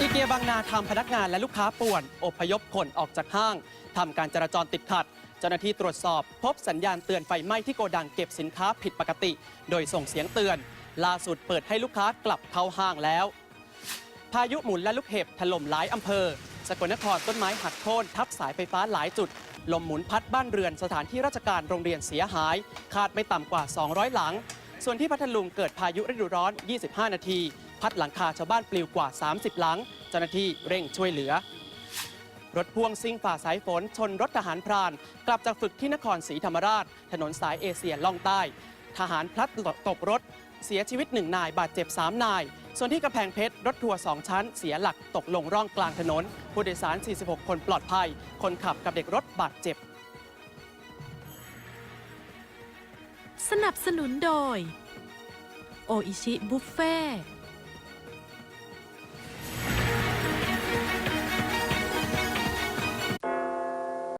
อีเกียบางนาทำพนักงานและลูกค้าป่วนอพยพคนออกจากห้างทำการจราจรติดขัด เจ้าหน้าที่ตรวจสอบ พบสัญญาณเตือนไฟไหม้ที่โกดังเก็บสินค้าผิดปกติ โดยส่งเสียงเตือน ล่าสุดเปิดให้ลูกค้ากลับเข้าห้างแล้ว พายุหมุนและลูกเห็บถล่มหลายอำเภอ สกลนครต้นไม้หักโค่นทับสายไฟฟ้าหลายจุด ลมหมุนพัดบ้านเรือนสถานที่ราชการโรงเรียนเสียหาย คาดไม่ต่ำกว่า 200 หลัง ส่วนที่พัทลุงเกิดพายุฤดูร้อน 25 นาที พัดหลังคาชาวบ้านปลิวกว่า 30 หลัง เจ้าหน้าที่เร่งช่วยเหลือ รถพ่วงซิ่งฝ่าสายฝนชนรถทหารพราน กลับจากฝึกที่นครศรีธรรมราช ถนนสายเอเชียล่องใต้ ทหารพลัดตกรถ เสียชีวิตหนึ่งนายบาดเจ็บ 3 นาย ส่วนที่กำแพงเพชร รถทัวร์2ชั้น เสียหลักตกลงร่องกลางถนน ผู้โดยสาร 46 คนปลอดภัย คนขับกับเด็กรถบาดเจ็บสนับสนุนโดย โออิชิบุฟเฟ่